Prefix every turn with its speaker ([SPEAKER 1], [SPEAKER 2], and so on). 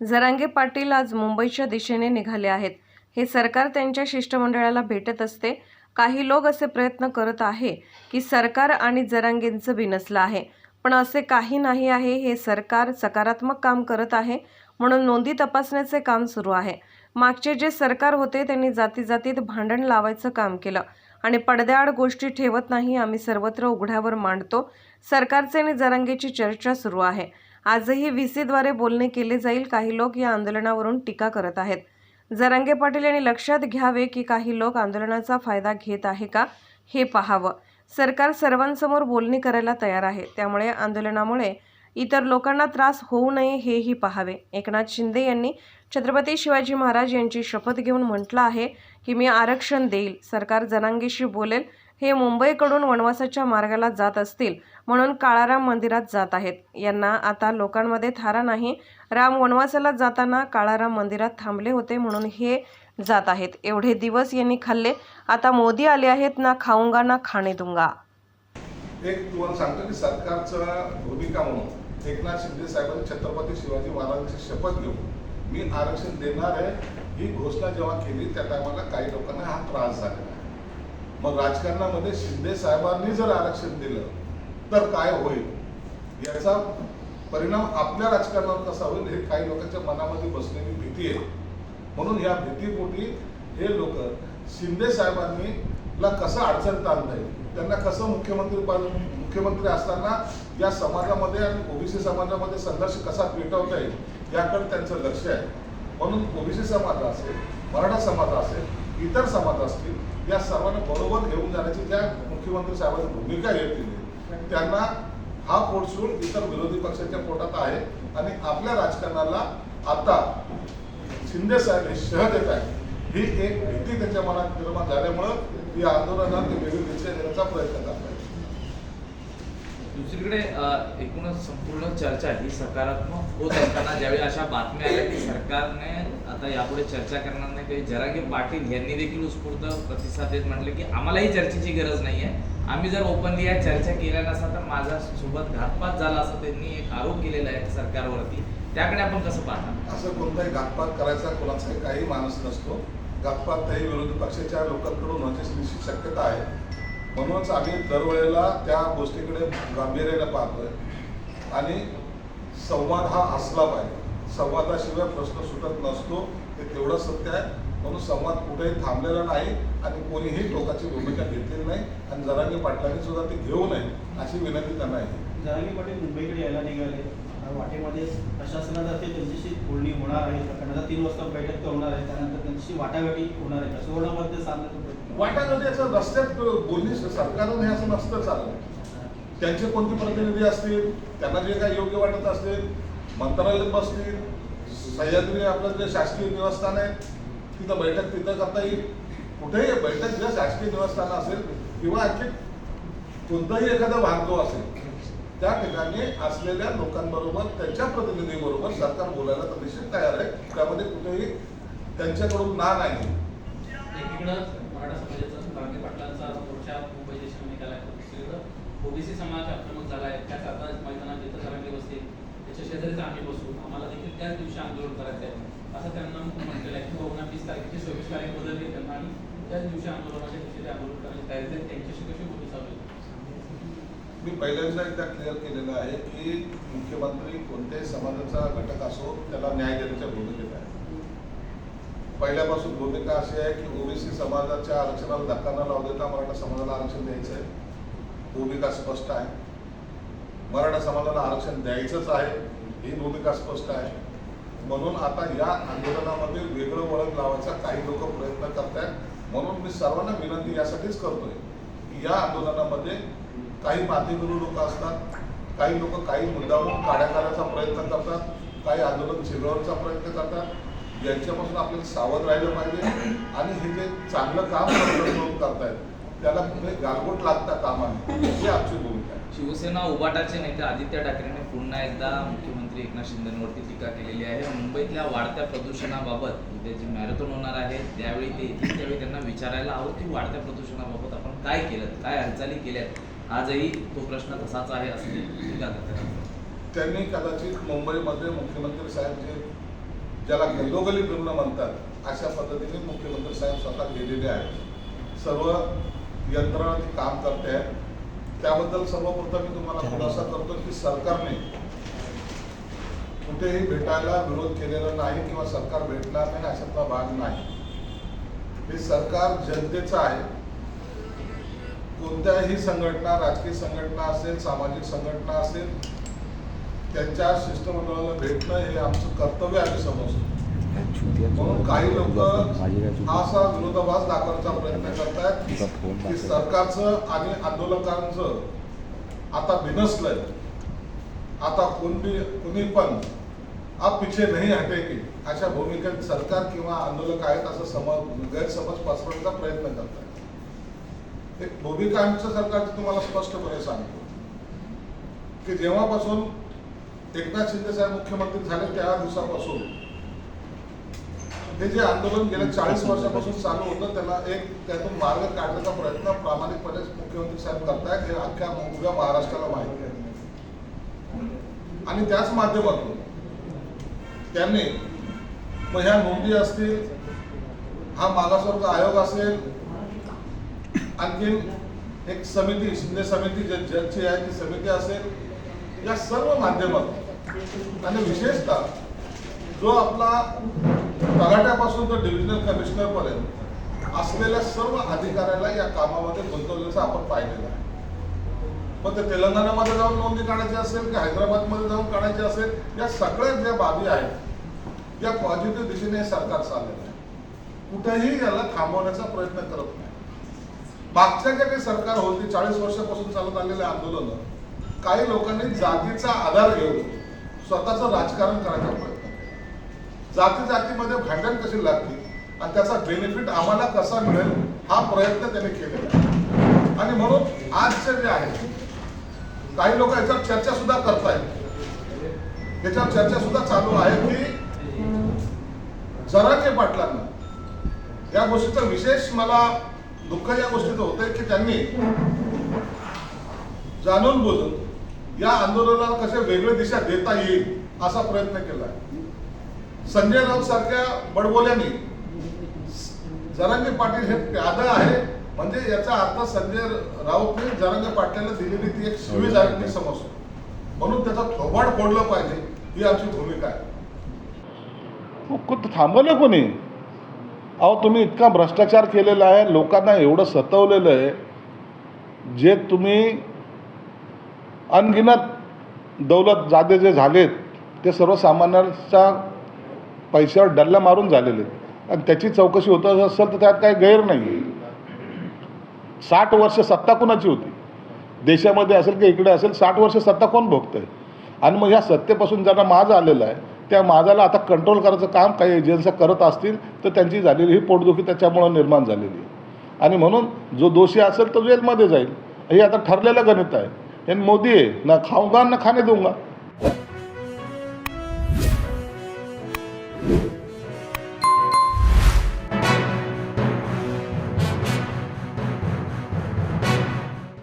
[SPEAKER 1] जरांगे पाटील आज मुंबईच्या दिशेने निघाले आहेत. हे सरकार त्यांच्या शिष्टमंडळाला भेटत असते. काही लोक असे प्रयत्न करत आहे की सरकार आणि जरांगेंचं बिनसलं आहे. पण असे काही नाही आहे. हे सरकार सकारात्मक काम करत आहे म्हणून नोंदी तपासण्याचे काम सुरू आहे. मागचे जे सरकार होते त्यांनी जाती जातीत भांडण लावायचं काम केलं. आणि पडद्याआड गोष्टी ठेवत नाही आम्ही सर्वत्र उघड्यावर मांडतो. सरकारचे आणि जरांगेची चर्चा सुरू आहे. आजही व्ही सीद्वारे बोलणे केले जाईल. काही लोक या आंदोलनावरून टीका करत आहेत. जरांगे पाटील यांनी लक्षात घ्यावे की काही लोक आंदोलनाचा फायदा घेत आहे का हे पाहावं. सरकार सर्वांसमोर बोलणी करायला तयार आहे. त्यामुळे आंदोलनामुळे इतर लोकांना त्रास होऊ नये हेही पाहावे. एकनाथ शिंदे यांनी छत्रपती शिवाजी महाराज यांची शपथ घेऊन म्हटलं आहे की मी आरक्षण देईल. सरकार जनांगेशी बोलेल. हे मुंबईकडून वनवासाच्या मार्गाला जात असतील म्हणून काळाराम मंदिरात जात आहेत. यांना आता लोकांमध्ये थारा नाही. राम वनवासाला जाताना काळाराम मंदिरात थांबले होते म्हणून हे जात आहेत. एवढे दिवस यांनी खाल्ले. आता मोदी आले आहेत ना खाऊंगा ना खाणे दुंगा
[SPEAKER 2] एक तुम्हाला सांगतो की सरकारचं भूमिका म्हणून एकनाथ शिंदे साहेबांनी छत्रपती शिवाजी महाराजांची शपथ घेऊन मी आरक्षण देणार आहे. ही घोषणा जेव्हा केली त्या टायमाला काही लोकांना हा त्रास झालेला आहे. मग राजकारणामध्ये शिंदे साहेबांनी जर आरक्षण दिलं तर काय होईल? याचा परिणाम आपल्या राजकारणावर कसा होईल हे काही लोकांच्या मनामध्ये बसलेली भीती आहे. म्हणून या भीतीपोटी हे लोक शिंदे साहेबांनी ला कसं अडचण ताणता येईल त्यांना कसं मुख्यमंत्री मुख्यमंत्री असताना या समाजामध्ये आणि ओबीसी समाजामध्ये संघर्ष कसा पेटवता येईल याकडे त्यांचं लक्ष आहे. म्हणून ओबीसी समाज असेल मराठा समाज असेल इतर समाज असतील या सर्वांना बरोबर घेऊन जाण्याची ज्या मुख्यमंत्री साहेबांची भूमिका घेतली त्यांना हा पोटसूळ इतर विरोधी पक्षाच्या पोटात आहे आणि आपल्या राजकारणाला आता शिंदे साहेब हे शह देत आहे ही एक भीती त्यांच्या मनात निर्माण झाल्यामुळं या आंदोलनात वेगळी दिशा देण्याचा प्रयत्न करत आहे
[SPEAKER 3] दुसरीकडे एकूणच संपूर्ण चर्चा ही सकारात्मक होत असताना ज्यावेळी अशा बातम्या आल्या की सरकारने आता यापुढे चर्चा करणार नाही काही जरांगे पाटील यांनी देखील उत्स्फूर्त प्रतिसाद देत म्हटले की आम्हालाही चर्चेची गरज नाही आहे आम्ही जर ओपनली या चर्चा केल्या नसता तर माझ्या सोबत घातपात झाला असं त्यांनी एक आरोप केलेला आहे सरकारवरती. त्याकडे आपण कसं पाहता
[SPEAKER 2] असं कोणताही घातपात करायचा कोणाचाही काही माणूस नसतो. घातपात काही विरोधी पक्षाच्या लोकांकडून होण्याची निश्चित शक्यता आहे. म्हणूनच आम्ही दरवेळेला त्या गोष्टीकडे गांभीर्याने पाहतोय. आणि संवाद हा असला पाहिजे. संवादाशिवाय प्रश्न सुटत नसतो. हे तेवढं सत्य आहे. म्हणून संवाद कुठेही थांबलेला नाही आणि कोणीही टोकाची भूमिका घेतलेली नाही. आणि जरांगी पाटलांनी सुद्धा ते घेऊ नये अशी विनंती त्यांना आहे.
[SPEAKER 4] जरांगी पाटील मुंबईकडे यायला निघाले. वाटेमध्ये प्रशासनातर्फे त्यांच्याशी बोलणी होणार आहे. कारण आता तीन वाजता बैठक होणार आहे. त्यानंतर त्यांच्याशी वाटाघाटी होणार आहे. सुवर्णामध्ये सांगण्याचा प्रयत्न
[SPEAKER 2] वाटाघाटी असं रस्त्यात बोलणी सरकारनं हे असं नसतं चाललं त्यांचे कोणते प्रतिनिधी असतील? त्यांना जे काही योग्य वाटत असतील मंत्रालयात बसतील सह्याद्री आपलं जे शासकीय निवासस्थान आहे तिथं बैठक तिथं करता येईल. कुठेही बैठक जे शासकीय निवासस्थान असेल किंवा आणखी कोणताही एखादा भाग असेल त्या ठिकाणी असलेल्या लोकांबरोबर त्यांच्या प्रतिनिधीबरोबर सरकार बोलायला तर निश्चित तयार आहे. त्यामध्ये कुठेही त्यांच्याकडून ना नाही.
[SPEAKER 5] मराठा समाजाचा पाटलांचा मुंबई आहे. ओबीसी समाज आक्रमक झाला आहे. त्याच आता मैदानात जिथं जरांगे बसतील. त्याच्या शेजारीच आम्ही बसू. आम्हाला देखील त्याच दिवशी आंदोलन करायचं आहे. असं त्यांना म्हटलेलं आहे. की बाबा वीस तारखेची सव्वीस तारीख बदलली त्यांना. आणि त्याच दिवशी आंदोलनाच्या दिवशी ते आंदोलन करायची तयारी त्यांच्याशी कशी
[SPEAKER 2] मी पहिल्यांदा एकदा क्लिअर केलेलं आहे की मुख्यमंत्री कोणत्याही समाजाचा घटक असो त्याला न्याय देण्याच्या भूमिकेत आहे. पहिल्यापासून भूमिका अशी आहे की ओबीसी समाजाच्या आरक्षणाला धक्का न लावू देता मराठा समाजाला आरक्षण द्यायचं आहे. भूमिका स्पष्ट आहे. मराठा समाजाला आरक्षण द्यायचंच आहे ही भूमिका स्पष्ट आहे. म्हणून आता या आंदोलनामध्ये वेगळं वळण लावायचा काही लोक प्रयत्न करत आहेत म्हणून मी सर्वांना विनंती यासाठीच करतोय की या आंदोलनामध्ये काही माथेगुरू लोक असतात काही लोक काही मुद्दामून काड्या करायचा प्रयत्न करतात काही आंदोलन चिरवण्याचा प्रयत्न करतात. यांच्यापासून आपल्याला सावध राहिलं पाहिजे आणि हे जे चांगलं काम लोक करतायत त्याला कुठे गालबोट लागता कामाने ही आमची भूमिका आहे.
[SPEAKER 3] शिवसेना उबाटाचे नेते आदित्य ठाकरेंनी पुन्हा एकदा मुख्यमंत्री एकनाथ शिंदेवरती टीका केलेली आहे. मुंबईतल्या वाढत्या प्रदूषणाबाबत उद्या जी मॅरेथॉन होणार आहे त्यावेळी ते येतील त्यावेळी त्यांना विचारायला हवं की वाढत्या प्रदूषणाबाबत आपण काय केलं काय हालचाली केल्यात आजही तो प्रश्न तसाच आहे असं
[SPEAKER 2] त्यांनी कदाचित मुंबईमध्ये मुख्यमंत्री साहेब जे ज्याला गल्लोगल्ली फिरणं म्हणतात अशा पद्धतीने मुख्यमंत्री साहेब स्वतः गेलेले आहेत. सर्व यंत्रणा काम करते आहेत. त्याबद्दल सर्वप्रथम मी तुम्हाला खुलासा करतो की सरकारने कुठेही भेटायला विरोध केलेला नाही किंवा सरकार भेटणार नाही अशातला भाग नाही. हे सरकार जनतेचं आहे. कोणत्याही संघटना राजकीय संघटना असेल सामाजिक संघटना असेल त्यांच्या शिष्टमंडळाला भेटणं हे आमचं कर्तव्य आम्ही समजतो. म्हणून काही लोक हा असा विरोधाभास दाखवण्याचा प्रयत्न करतायत की सरकारचं आणि आंदोलकांचं आता बिनसलंय आता कोणी कुणी पण अब नाही नहीं हटेगी अशा भूमिकेत सरकार किंवा आंदोलक आहेत असं समज गैरसमज पसरवण्याचा प्रयत्न करतात ते भूमिका आमच्या सरकारची तुम्हाला स्पष्टपणे सांगतो. की जेव्हापासून एकनाथ शिंदे साहेब मुख्यमंत्री झाले त्या दिवसापासून हे जे आंदोलन गेल्या चाळीस वर्षापासून चालू होतं त्याला एक त्यातून मार्ग काढण्याचा प्रयत्न प्रामाणिकपणे मुख्यमंत्री साहेब करतायत हे अख्ख्या उभ्या महाराष्ट्राला माहिती आहे. आणि त्याच माध्यमातून त्यांनी मग ह्या नोंदी असतील हा मागासवर्ग आयोग असेल आणखीन एक समिती शिंदे समिती जे जजची आहे ती समिती असेल या सर्व माध्यमात आणि विशेषतः जो आपला तलाट्यापासून तर डिव्हिजनल कमिशनरपर्यंत असलेल्या सर्व अधिकाऱ्याला या कामामध्ये गुंतवल्याचं आपण पाहिलेलं आहे. मग ते तेलंगणामध्ये जाऊन नोंदणी काढायची असेल की हैदराबादमध्ये जाऊन काढायची असेल या सगळ्या ज्या बाबी आहेत या पॉझिटिव्ह दिशेने सरकार चाललेलं आहे. कुठेही याला थांबवण्याचा प्रयत्न करत नाही. मागच्या ज्या काही सरकार होती चाळीस वर्षापासून चालत आलेले आंदोलन काही लोकांनी जातीचा आधार घेऊन स्वतःचं राजकारण करायचा प्रयत्न केला. जाती जातीमध्ये भांडण कशी लागतील आणि त्याचा बेनिफिट आम्हाला कसा मिळेल हा प्रयत्न त्यांनी केलेला आहे. आणि म्हणून आजचे जे आहे काही लोक याच्यावर चर्चा सुद्धा करतायत. याच्यावर चर्चा सुद्धा चालू आहे की जरांगे पाटलांना या गोष्टीचा विशेष मला दुःख या गोष्टीचं होतंय की त्यांनी जाणून बुजून या आंदोलनाला कशा वेगळी दिशा देता येईल असा प्रयत्न केला. संजय राऊत सारख्या बडबोल्यांनी जरांगे पाटील हे प्याद आहे. म्हणजे याचा अर्थ संजय राऊतने जरांगे पाटलाला दिलेली ती एक शिवी झाली मी समजतो. म्हणून त्याचा थोबाड फोडलं पाहिजे ही आमची भूमिका आहे. थांबवलं कोणी? अहो तुम्ही इतका भ्रष्टाचार केलेला आहे लोकांना एवढं सतवलेलं आहे जे तुम्ही अनगिनत दौलत जादे जे झालेत ते सर्वसामान्यांच्या पैशावर डल्ला मारून झालेले आहेत. आणि त्याची चौकशी होत असेल तर त्यात काही गैर नाही साठ वर्ष सत्ता कोणाची होती? देशामध्ये असेल की इकडे असेल साठ वर्ष सत्ता कोण भोगतंय? आणि मग ह्या सत्तेपासून ज्यांना माज आलेला आहे त्या माजाला आता कंट्रोल करायचं काम काही एजन्सी करत असतील तर त्यांची झालेली ही पोटदुखी त्याच्यामुळं निर्माण झालेली आहे. आणि म्हणून जो दोषी असेल तो जेलमध्ये जाईल. हे आता ठरलेलं गणित आहे. हे मोदी आहे ना खाऊंगा ना खाणे देऊंगा